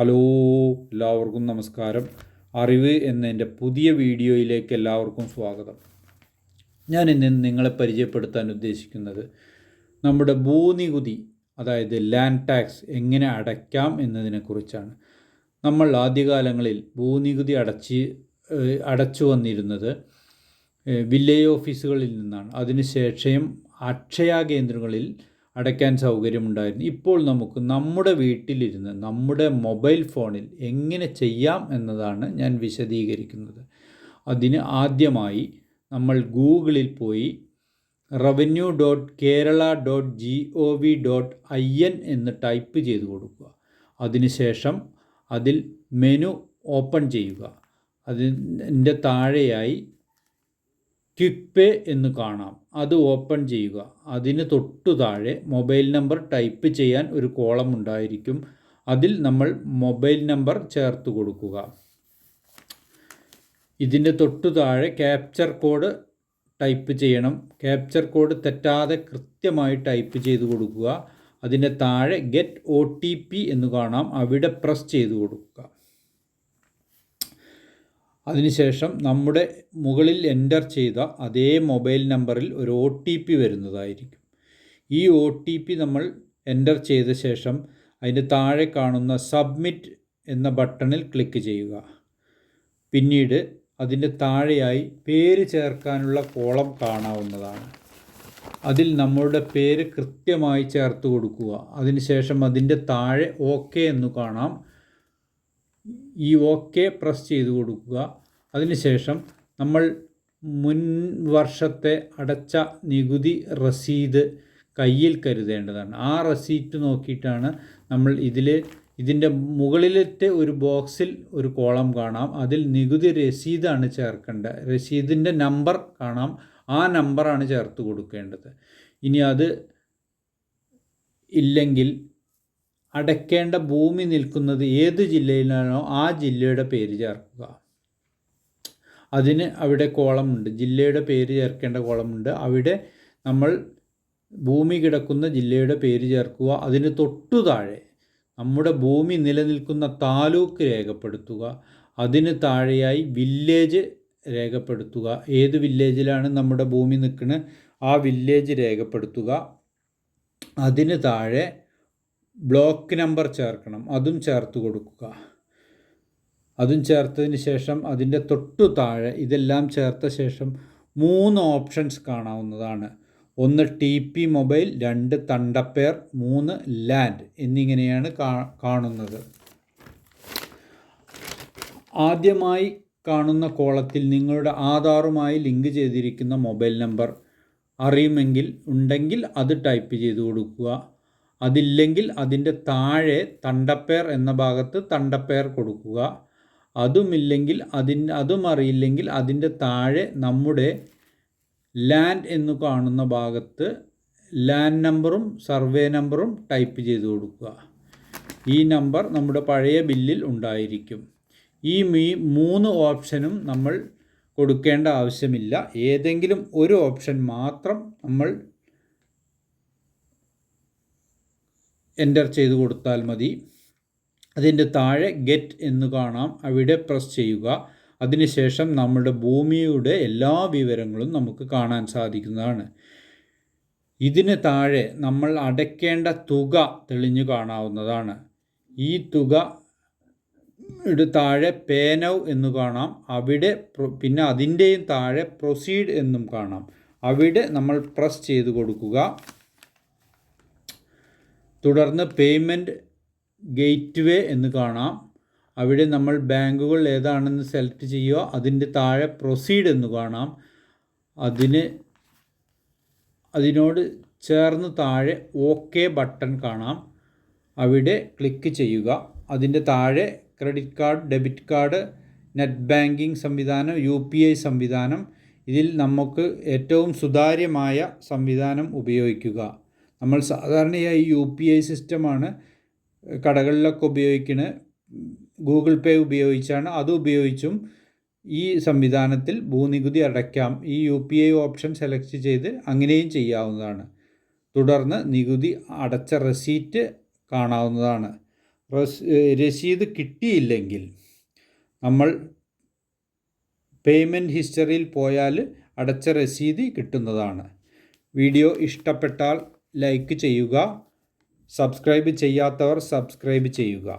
Hello എല്ലാവർക്കും നമസ്കാരം. അറിവ് എന്നതിന്റെ പുതിയ വീഡിയോയിലേക്ക് എല്ലാവർക്കും സ്വാഗതം. ഞാൻ ഇന്ന് നിങ്ങളെ പരിചയപ്പെടുത്താൻ ഉദ്ദേശിക്കുന്നത് നമ്മുടെ ഭൂനികുതി അതായത് ലാൻഡ് ടാക്സ് എങ്ങനെ അടയ്ക്കാം എന്നതിനെക്കുറിച്ചാണ്. നമ്മൾ ആദ്യകാലങ്ങളിൽ ഭൂനികുതി അടച്ച് അടച്ചു വന്നിരുന്നത് വില്ലേജ് ഓഫീസുകളിൽ നിന്നാണ്. അതിനുശേഷം അക്ഷയ കേന്ദ്രങ്ങളിൽ അടയ്ക്കാൻ സൗകര്യമുണ്ടായിരുന്നു. ഇപ്പോൾ നമുക്ക് നമ്മുടെ വീട്ടിലിരുന്ന് നമ്മുടെ മൊബൈൽ ഫോണിൽ എങ്ങനെ ചെയ്യാം എന്നതാണ് ഞാൻ വിശദീകരിക്കുന്നത്. അതിന് ആദ്യമായി നമ്മൾ ഗൂഗിളിൽ പോയി revenue dot Kerala dot G O V dot I N എന്ന് ടൈപ്പ് ചെയ്ത് കൊടുക്കുക. അതിനുശേഷം അതിൽ മെനു ഓപ്പൺ ചെയ്യുക. അതിന്റെ താഴെയായി ക്വിക്ക് പേ എന്ന് കാണാം. അത് ഓപ്പൺ ചെയ്യുക. അതിന് തൊട്ടു താഴെ മൊബൈൽ നമ്പർ ടൈപ്പ് ചെയ്യാൻ ഒരു കോളം ഉണ്ടായിരിക്കും. അതിൽ നമ്മൾ മൊബൈൽ നമ്പർ ചേർത്ത് കൊടുക്കുക. ഇതിന്റെ തൊട്ടു താഴെ ക്യാപ്ചർ കോഡ് ടൈപ്പ് ചെയ്യണം. ക്യാപ്ചർ കോഡ് തെറ്റാതെ കൃത്യമായി ടൈപ്പ് ചെയ്ത് കൊടുക്കുക. അതിന്റെ താഴെ ഗെറ്റ് ഒ എന്ന് കാണാം. അവിടെ പ്രസ് ചെയ്ത് കൊടുക്കുക. അതിനുശേഷം നമ്മുടെ മുകളിൽ എന്റർ ചെയ്ത അതേ മൊബൈൽ നമ്പറിൽ ഒരു ഒ ടി പി വരുന്നതായിരിക്കും. ഈ ഒ ടി പി നമ്മൾ എന്റർ ചെയ്ത ശേഷം അതിന്റെ താഴെ കാണുന്ന സബ്മിറ്റ് എന്ന ബട്ടണിൽ ക്ലിക്ക് ചെയ്യുക. പിന്നീട് അതിന്റെ താഴെയായി പേര് ചേർക്കാനുള്ള കോളം കാണാവുന്നതാണ്. അതിൽ നമ്മളുടെ പേര് കൃത്യമായി ചേർത്ത് കൊടുക്കുക. അതിനുശേഷം അതിന്റെ താഴെ ഓക്കെ എന്ന് കാണാം. ഈ ഓക്കെ പ്രസ് ചെയ്ത് കൊടുക്കുക. അതിനുശേഷം നമ്മൾ മുൻ വർഷത്തെ അടച്ച നികുതി റസീത് കയ്യിൽ കരുതേണ്ടതാണ്. ആ റസീറ്റ് നോക്കിയിട്ടാണ് നമ്മൾ ഇതിൽ ഇതിന്റെ മുകളിലത്തെ ഒരു ബോക്സിൽ ഒരു കോളം കാണാം. അതിൽ നികുതി രസീതാണ് ചേർക്കേണ്ടത് രസീതിന്റെ നമ്പർ കാണാം. ആ നമ്പറാണ് ചേർത്ത് കൊടുക്കേണ്ടത്. ഇനി അത് ഇല്ലെങ്കിൽ അടയ്ക്കേണ്ട ഭൂമി നിൽക്കുന്നത് ഏത് ജില്ലയിലാണോ ആ ജില്ലയുടെ പേര് ചേർക്കുക. അതിന് അവിടെ കോളമുണ്ട്. ജില്ലയുടെ പേര് ചേർക്കേണ്ട കോളമുണ്ട്. അവിടെ നമ്മൾ ഭൂമി കിടക്കുന്ന ജില്ലയുടെ പേര് ചേർക്കുക. അതിന് തൊട്ടു താഴെ നമ്മുടെ ഭൂമി നിലനിൽക്കുന്ന താലൂക്ക് രേഖപ്പെടുത്തുക. അതിന് താഴെയായി വില്ലേജ് രേഖപ്പെടുത്തുക. ഏത് വില്ലേജിലാണ് നമ്മുടെ ഭൂമി നിൽക്കുന്നത് ആ വില്ലേജ് രേഖപ്പെടുത്തുക. അതിന് താഴെ ബ്ലോക്ക് നമ്പർ ചേർക്കണം. അതും ചേർത്ത് കൊടുക്കുക. അതും ചേർത്തതിന് ശേഷം അതിന്റെ തൊട്ടു താഴെ ഇതെല്ലാം ചേർത്ത ശേഷം മൂന്ന് ഓപ്ഷൻസ് കാണാവുന്നതാണ്. ഒന്ന് ടി പി മൊബൈൽ രണ്ട് തണ്ടപ്പേർ മൂന്ന് ലാൻഡ് എന്നിങ്ങനെയാണ് കാണുന്നത്. ആദ്യമായി കാണുന്ന കോളത്തിൽ നിങ്ങളുടെ ആധാറുമായി ലിങ്ക് ചെയ്തിരിക്കുന്ന മൊബൈൽ നമ്പർ അറിയുമെങ്കിൽ ഉണ്ടെങ്കിൽ അത് ടൈപ്പ് ചെയ്ത് കൊടുക്കുക. അതില്ലെങ്കിൽ അതിന്റെ താഴെ തണ്ടപ്പേർ എന്ന ഭാഗത്ത് തണ്ടപ്പേർ കൊടുക്കുക. അതുമില്ലെങ്കിൽ അതിന് അതും അറിയില്ലെങ്കിൽ അതിന്റെ താഴെ നമ്മുടെ ലാൻഡ് എന്ന് കാണുന്ന ഭാഗത്ത് ലാൻഡ് നമ്പറും സർവേ നമ്പറും ടൈപ്പ് ചെയ്ത് കൊടുക്കുക. ഈ നമ്പർ നമ്മുടെ പഴയ ബില്ലിൽ ഉണ്ടായിരിക്കും. ഈ മീ മൂന്ന് ഓപ്ഷനും നമ്മൾ കൊടുക്കേണ്ട ആവശ്യമില്ല. ഏതെങ്കിലും ഒരു ഓപ്ഷൻ മാത്രം നമ്മൾ എന്റർ ചെയ്ത് കൊടുത്താൽ മതി. അതിന്റെ താഴെ ഗെറ്റ് എന്ന് കാണാം. അവിടെ പ്രസ് ചെയ്യുക. അതിനുശേഷം നമ്മുടെ ഭൂമിയുടെ എല്ലാ വിവരങ്ങളും നമുക്ക് കാണാൻ സാധിക്കുന്നതാണ്. ഇതിന് താഴെ നമ്മൾ അടയ്ക്കേണ്ട തുക തെളിഞ്ഞു കാണാവുന്നതാണ്. ഈ തുക താഴെ പേനവ് എന്ന് കാണാം. അവിടെ പിന്നെ അതിന്റെയും താഴെ പ്രൊസീഡ് എന്നും കാണാം. അവിടെ നമ്മൾ പ്രസ് ചെയ്ത് കൊടുക്കുക. തുടർന്ന് പേയ്മെന്റ് ഗേറ്റ്വേ എന്ന് കാണാം. അവിടെ നമ്മൾ ബാങ്കുകൾ ഏതാണെന്ന് സെലക്ട് ചെയ്യുക അതിന്റെ താഴെ പ്രൊസീഡ് എന്ന് കാണാം. അതിന് അതിനോട് ചേർന്ന് താഴെ ഓക്കെ ബട്ടൺ കാണാം. അവിടെ ക്ലിക്ക് ചെയ്യുക. അതിന്റെ താഴെ credit card debit card net banking സംവിധാനം യു പി ഐ സംവിധാനം. ഇതിൽ നമുക്ക് ഏറ്റവും സുതാര്യമായ സംവിധാനം ഉപയോഗിക്കുക. നമ്മൾ സാധാരണയായി യു പി ഐ സിസ്റ്റമാണ് കടകളിലൊക്കെ ഉപയോഗിക്കുന്നത് ഗൂഗിൾ പേ ഉപയോഗിച്ചാണ് അത് ഉപയോഗിച്ചും ഈ സംവിധാനത്തിൽ ഭൂനികുതി അടയ്ക്കാം. ഈ U P I option select ചെയ്ത് അങ്ങനെയും ചെയ്യാവുന്നതാണ്. തുടർന്ന് നികുതി അടച്ച റെസീറ്റ് കാണാവുന്നതാണ്. രസീത് കിട്ടിയില്ലെങ്കിൽ നമ്മൾ പേയ്മെന്റ് ഹിസ്റ്ററിയിൽ പോയാൽ അടച്ച രസീതി കിട്ടുന്നതാണ്. വീഡിയോ ഇഷ്ടപ്പെട്ടാൽ ലൈക്ക് ചെയ്യുക സബ്സ്ക്രൈബ് ചെയ്യാത്തവർ സബ്സ്ക്രൈബ് ചെയ്യുക